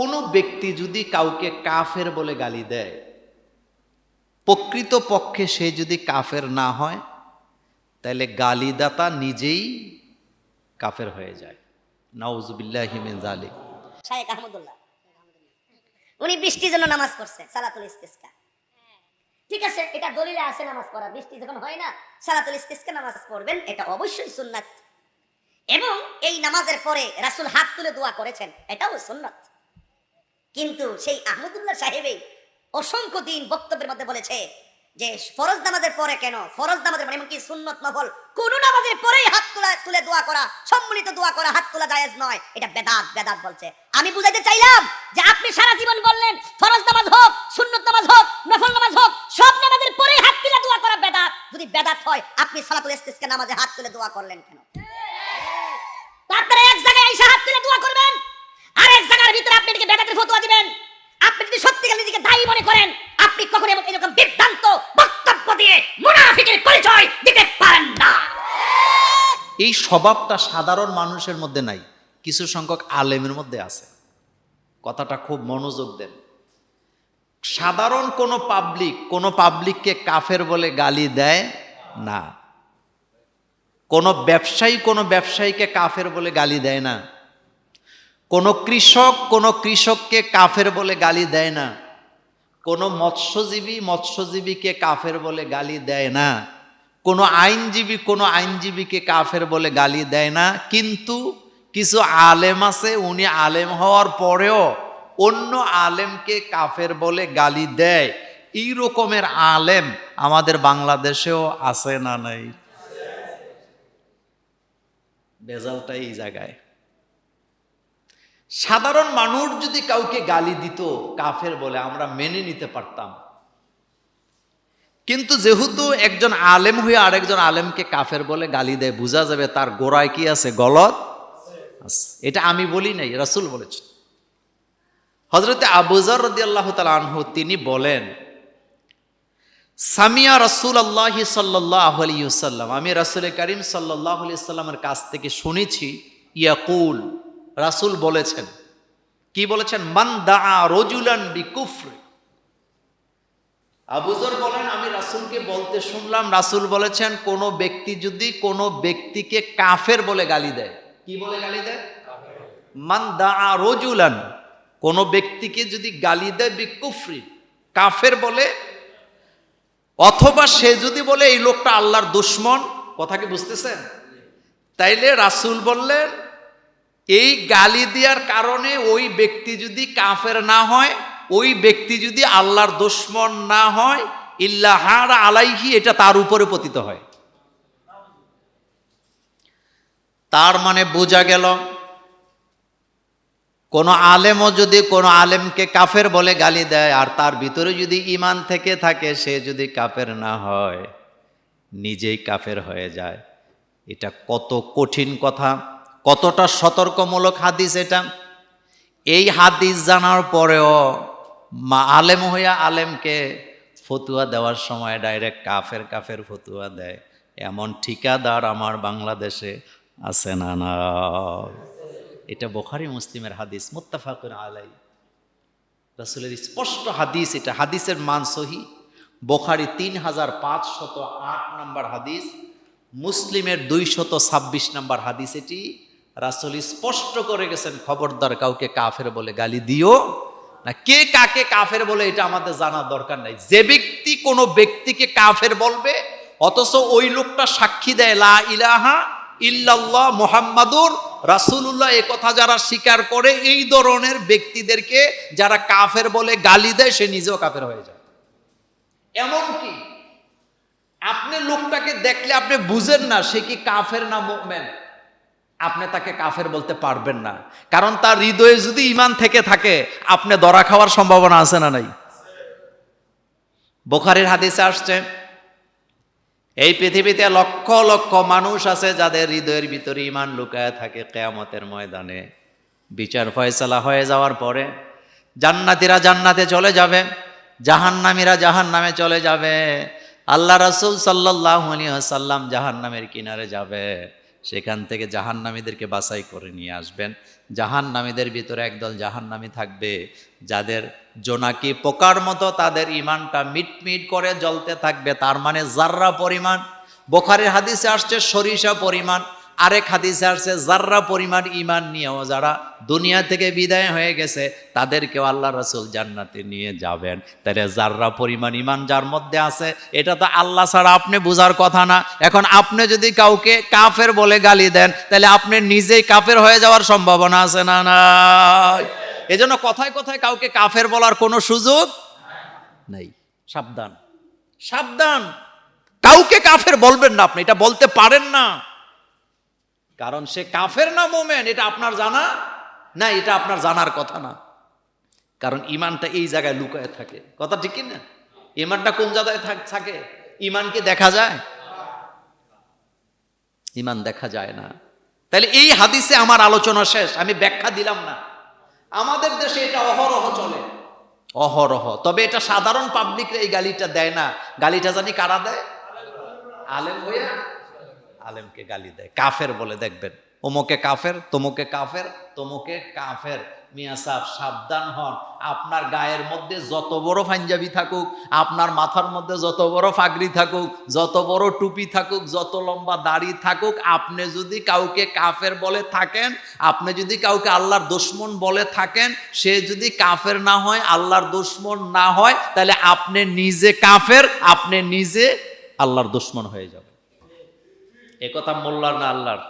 কোনো ব্যক্তি যদি কাউকে কাফের বলে গালি দেয় প্রকৃত পক্ষে সে যদি কাফের না হয়, তাহলে গালিদাতা নিজেই কাফের হয়ে যায়। নাউজুবিল্লাহ হিমেন জালিক শাহেক আহমদুল্লাহ। উনি বৃষ্টির জন্য নামাজ পড়ছে, সালাতুল ইস্তিসকা। ঠিক আছে, এটা দলিলে আছে নামাজ পড়া। বৃষ্টি যখন হয় না, সালাতুল ইস্তিসকা নামাজ পড়বেন, এটা অবশ্যই সুন্নাত। এবং এই নামাজের পরে রাসূল হাত তুলে দোয়া করেছেন, এটাও সুন্নাত। কিন্তু সেই আহমদুল্লাহ সাহেবই অসংখ্য দিন বক্তব্যের মধ্যে বলেছে যে ফরজ নামাজের পরে কেন? ফরজ নামাজের মানে এমনকি সুন্নত নফল, কোন নামাজের পরেই হাত তোলা, তুলে দোয়া করা, সম্মিলিত দোয়া করা, হাত তোলা জায়েজ নয়। এটা বেদাত বেদাত বলছে। আমি বুঝাইতে চাইলাম যে আপনি সারা জীবন বললেন, ফরজ নামাজ হোক, সুন্নত নামাজ হোক, নফল নামাজ হোক, সব নামাজের পরেই হাত তুলে দোয়া করা বেদাত। যদি বেদাত হয়, আপনি সালাতুল ইস্তিসকা নামাজে হাত তুলে দোয়া করলেন কেন তারপরে এক জায়গায় এসে হাত তুলে দোয়া করবেন জায়গার ভিতরে আপনি এটাকে বেদাতের ফতোয়া দিবেন। আপনি যদি সত্যিকার নিজেকে দায়ী মনে করেন, আপনি কখনো এরকম- এরকম বিভ্রান্ত বক্তব্য দিয়ে মুনাফিকের পরিচয় দিতে পারেন না। এই স্বভাবটা সাধারণ মানুষের মধ্যে নাই, কিছু সংখ্যক আলেমের মধ্যে আছে। কথাটা খুব মনোযোগ দেন। সাধারণ কোনো পাবলিক, কোনো পাবলিককে কাফের বলে গালি দেয় না। কোনো ব্যবসায়ী কোনো ব্যবসায়ীকে কাফের বলে গালি দেয় না। কোনো কৃষক কোনো কৃষককে কাফের বলে গালি দেয় না। কোনো মৎস্যজীবী মৎস্যজীবীকে কাফের বলে গালি দেয় না। কোনো আইনজীবী কোনো আইনজীবীকে কাফের বলে গালি দেয় না। কিন্তু কিছু আলেম আছে, উনি আলেম হওয়ার পরেও অন্য আলেমকে কাফের বলে গালি দেয়। এই রকমের আলেম আমাদের বাংলাদেশেও আছে না নাই? বেজালটা এই জায়গায়। সাধারণ মানুষ যদি কাউকে গালি দিত, কাফের বলে, আমরা মেনে নিতে পারতাম। কিন্তু যেহেতু একজন আলেম হয়ে আরেকজন আলেমকে কাফের বলে গালি দেয়, বোঝা যাবে তার গোড়ায় কি আছে, গলত? এটা আমি বলি নাই, রাসুল বলেছেন। হজরতে আবুজার রদি আল্লাহ আনহু, তিনি বলেন, সামিয়া রসুল আল্লাহ সাল্লাহ আলিয়াল্লাম আমি রাসুল করিম সাল্লাহ সাল্লামের কাছ থেকে শুনেছি, ইয়াকুল রাসুল বলেছেন। কি বলেছেন? মান দা রজুলান বি কুফরে আবুজর বলেন আমি রাসুলকে বলতে শুনলাম রাসুল বলেছেন কোনো ব্যক্তি যদি কোনো ব্যক্তিকে কাফের বলে গালি দেয় কি বলে গালি দেয়? মান দা রজুলান কোনো ব্যক্তিকে যদি গালি দেয় বি কুফরি কাফের বলে অথবা সে যদি বলে এই লোকটা আল্লাহর দুশ্মন কথা কি বুঝতেছেন? তাইলে রাসুল বললেন এই গালি দেওয়ার কারণে ওই ব্যক্তি যদি কাফের না হয়, ওই ব্যক্তি যদি আল্লাহর দুশ্মন না হয় ইল্লাহার আলাইহি, এটা তার উপরে পতিত হয়। তার মানে বোঝা গেল, কোনো আলেমও যদি কোনো আলেমকে কাফের বলে গালি দেয়, আর তার ভিতরে যদি ইমান থেকে থাকে, সে যদি কাফের না হয়, নিজেই কাফের হয়ে যায়। এটা কত কঠিন কথা। কতটা সতর্কমূলক হাদিস এটা? এই হাদিস জানার পরেও মা আলেম হইয়া আলেমকে ফতুয়া দেওয়ার সময় ডাইরেক্ট কাফের কাফের ফতুয়া দেয়। এমন ঠিকাদার আমার বাংলাদেশে আছে না না। এটা বোখারি মুসলিমের হাদিস, মুত্তাফাকুন আলাই রাসুলের স্পষ্ট হাদিস এটা, হাদিসের মান সহি। বোখারি তিন হাজার পাঁচশত আট নম্বর হাদিস, মুসলিমের দুইশত ছাব্বিশ নম্বর হাদিস এটি। রাসুল স্পষ্ট করে গেছেন, খবরদার কাউকে কাফের বলে গালি দিও না, কে কাকে কাফের বলে এটা আমাদের জানার দরকার নাই। যে ব্যক্তি কোনো ব্যক্তিকে কাফের বলবে, অথচ ওই লোকটা সাক্ষী দেয়, লা ইলাহা ইল্লাল্লাহ মোহাম্মাদুর রাসূলুল্লাহ। এ কথা যারা স্বীকার করে, এই ধরনের ব্যক্তিদেরকে যারা কাফের বলে গালি দেয়, সে নিজেও কাফের হয়ে যায়। এমনকি আপনি লোকটাকে দেখলে আপনি বুঝেন না, সে কি কাফের না মোমেন? আপনি তাকে কাফের বলতে পারবেন না। কারণ তার হৃদয়ে যদি ইমান থেকে থাকে, আপনি দরা খাওয়ার সম্ভাবনা আছে না নাই? বোখারের হাদিসে আসছে, এই পৃথিবীতে লক্ষ লক্ষ মানুষ আছে যাদের হৃদয়ের ভিতরে ইমান লুকায় থাকে কেয়ামতের ময়দানে। বিচার ফয়সালা হয়ে যাওয়ার পরে জান্নাতিরা জান্নাতে চলে যাবে, জাহান্নামীরা জাহান নামে চলে যাবে, আল্লাহ রাসুল সাল্লাহ সাল্লাম জাহান নামের কিনারে যাবে। সেখান থেকে জাহান্নামীদেরকে বাছাই করে নিয়ে আসবেন। জাহান নামীদের ভিতরে একদল জাহান নামী থাকবে, যাদের জোনাকি পোকার মতো তাদের ইমানটা মিটমিট করে জ্বলতে থাকবে। তার মানে জাররা পরিমাণ, বোখারের হাদিসে আসছে সরিষা পরিমাণ। আরেক হাদিসে আসছে জাররা পরিমাণ ইমান নিয়েও যারা দুনিয়া থেকে বিদায় হয়ে গেছে, তাদেরকেও আল্লাহ রসুল জান্নাতে নিয়ে যাবেন। তাহলে জাররা পরিমাণ ইমান যার মধ্যে আছে, এটা তো আল্লাহ ছাড়া আপনি বোঝার কথা না। এখন আপনি যদি কাউকে কাফের বলে গালি দেন, তাহলে আপনি নিজেই কাফের হয়ে যাওয়ার সম্ভাবনা আছে না না এজন্য কথায় কথায় কাউকে কাফের বলার কোনো সুযোগ নেই। সাবধান। সাবধান। কাউকে কাফের বলবেন না আপনি, এটা বলতে পারেন না। কারণ সে কাফের না মোমেন, এটা আপনার জানা? না, এটা আপনার জানার কথা না। কারণ ইমানটা এই জায়গায় লুকায় থাকে। কথা ঠিক না ইমানটা কোন জায়গায় থাক- থাকে? ইমান কি দেখা যায়? ইমান দেখা যায় না। তাহলে এই হাদিসে আমার আলোচনা শেষ। আমি ব্যাখ্যা দিলাম না। আমাদের দেশে এটা অহরহ চলে। অহরহ। তবে এটা সাধারণ পাবলিকরা এই গালিটা দেয় না। গালিটা জানি কারা দেয়? আলেম হয়ে আলেমকে গালি দেয়। কাফের বলে, দেখবেন অমুকে কাফের, তমুকে কাফের তমুকে কাফের। মিয়া সাহেব, সাবধান হন। আপনার গায়ের মধ্যে যত বড় পাঞ্জাবি থাকুক, আপনার মাথার মধ্যে যত বড় ফাগরি থাকুক, যত বড় টুপি থাকুক, যত লম্বা দাড়ি থাকুক, আপনি যদি কাউকে কাফের বলে থাকেন, আপনি যদি কাউকে আল্লাহর দুশ্মন বলে থাকেন, সে যদি কাফের না হয়, আল্লাহর দুশ্মন না হয়, তাহলে আপনি নিজে কাফের, আপনি নিজে আল্লাহর দুশ্মন হয়ে যাবেন। এ কথা মোল্লার না আল্লাহর।